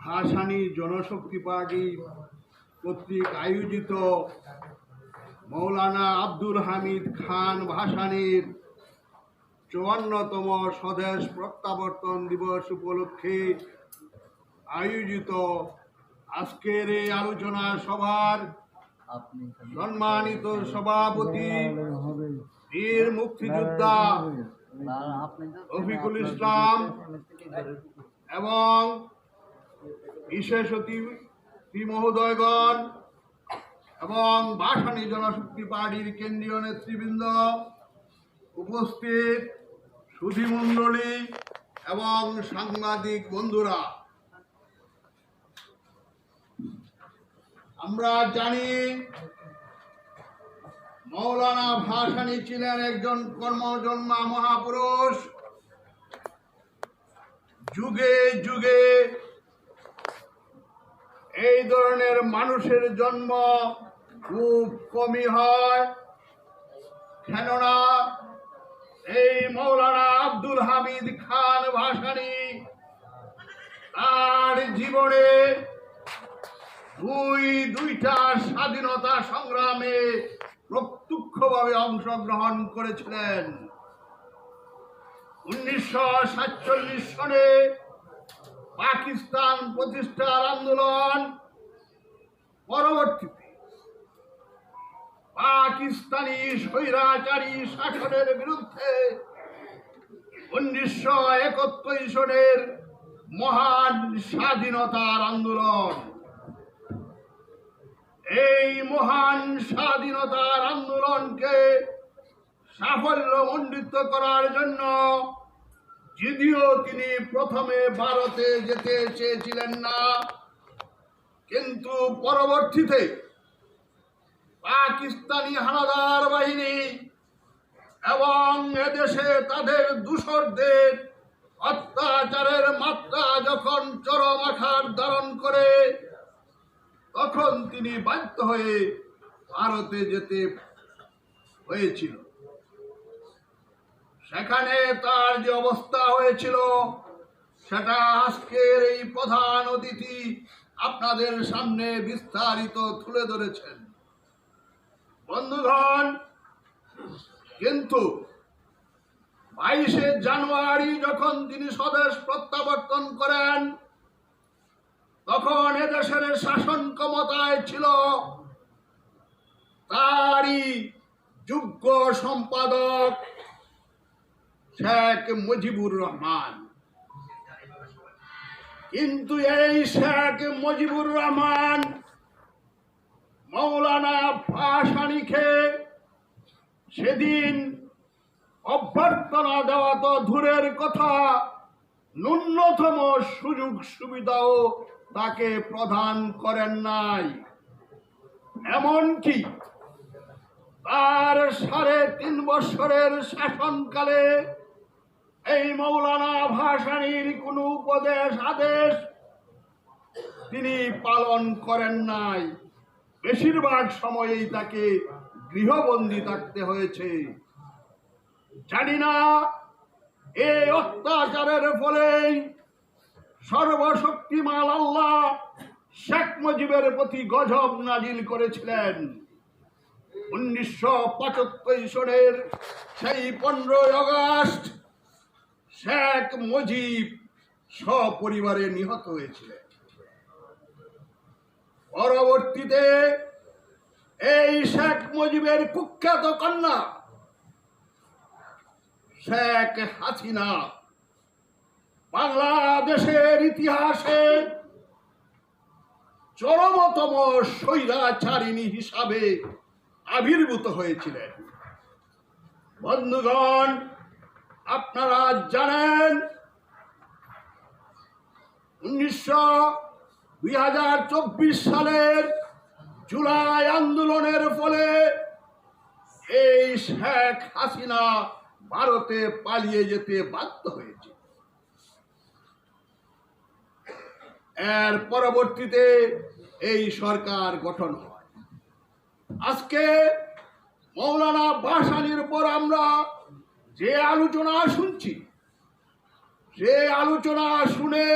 ভাসানী জনশক্তি পার্টি কর্তৃক আয়োজিত মৌলানা আব্দুল হামিদ খান ভাসানীর চুয়ান্নতম স্বদেশ প্রত্যাবর্তন দিবস উপলক্ষে আয়োজিত আজকের এই আলোচনা সভার সম্মানিত সভাপতি বীর মুক্তিযোদ্ধা রফিকুল ইসলাম এবং বিশেষ মহোদয়গণ এবং বাসানী জনশক্তি পার্টির কেন্দ্রীয় নেতৃবৃন্দ উপস্থিত এবং সাংবাদিক বন্ধুরা। আমরা জানি মৌলানা ভাসানী ছিলেন একজন কর্মজন্মা মহাপুরুষ। যুগে যুগে এই ধরনের মানুষের জন্ম খুব কমই হয়। কেননা এই মৌলানা আব্দুল হামিদ খান ভাসানি তার জীবনে দুই, দুইটা স্বাধীনতা সংগ্রামে প্রত্যক্ষভাবে অংশগ্রহণ করেছিলেন। উনিশশো সাতচল্লিশ সনে পাকিস্তান প্রতিষ্ঠার আন্দোলন পরবর্তীতে পাকিস্তানি স্বৈরাচারী শাসনের বিরুদ্ধে উনিশশো একত্রিশ সনের মহান স্বাধীনতার আন্দোলন। এই মহান স্বাধীনতার আন্দোলনকে সাফল্য মণ্ডিত করার জন্য যদিও তিনি প্রথমে ভারতে যেতে চেয়েছিলেন না, কিন্তু পরবর্তীতে পাকিস্তানি হানাদার বাহিনী এবং এদেশে তাদের দূষরদের অত্যাচারের মাত্রা যখন চরম আকার ধারণ করে, তখন তিনি বাধ্য হয়ে ভারতে যেতে হয়েছিল। সেখানে তার যে অবস্থা হয়েছিল, সেটা আজকের এই প্রধান অতিথি আপনাদের সামনে বিস্তারিত তুলে ধরেছেন। বন্ধুগণ, কিন্তু বাইশে জানুয়ারি যখন তিনি স্বদেশ প্রত্যাবর্তন করেন, তখন এদেশের শাসন ক্ষমতায় ছিল তারই যোগ্য সম্পাদক শেখ মুজিবুর রহমান। কিন্তু এই শেখ মুজিবুর রহমান মৌলানা ভাসানিকে সেদিন অভ্যর্থনা দেওয়া তো দূরের কথা, ন্যূনতম সুযোগ সুবিধাও তাকে প্রদান করেন নাই। এমনকি তার সাড়ে তিন বছরের শাসনকালে এই মৌলানা ভাসানির কোনো উপদেশ, আদেশ তিনি পালন করেন নাই। বেশিরভাগ সময়েই তাকে গৃহবন্দী থাকতে হয়েছে। জানি না এই অত্যাচারের ফলেই সর্বশক্তিমান আল্লাহ শেখ মুজিবের প্রতি গজব নাজিল করেছিলেন। উনিশশো পঁচাত্তর সনের সেই পনেরোই আগস্ট শেখ মুজিব সপরিবারে নিহত হয়েছিলেন। পরবর্তীতে এই শেখ মুজিবের কুখ্যাত কন্যা শেখ হাসিনা বাংলাদেশের ইতিহাসে চরমতম স্বৈরাচারিণী হিসাবে আবির্ভূত হয়েছিলেন। বন্ধুগণ আপনারা জানেন, উনিশশো দুই হাজার চব্বিশ সালের জুলাই আন্দোলনের ফলে এই শেখ হাসিনা ভারতে পালিয়ে যেতে বাধ্য হয়েছে। এর পরবর্তীতে এই সরকার গঠন হয়। আজকে মৌলানা ভাসানির উপর আমরা যে আলোচনা শুনছি সে আলোচনা শুনে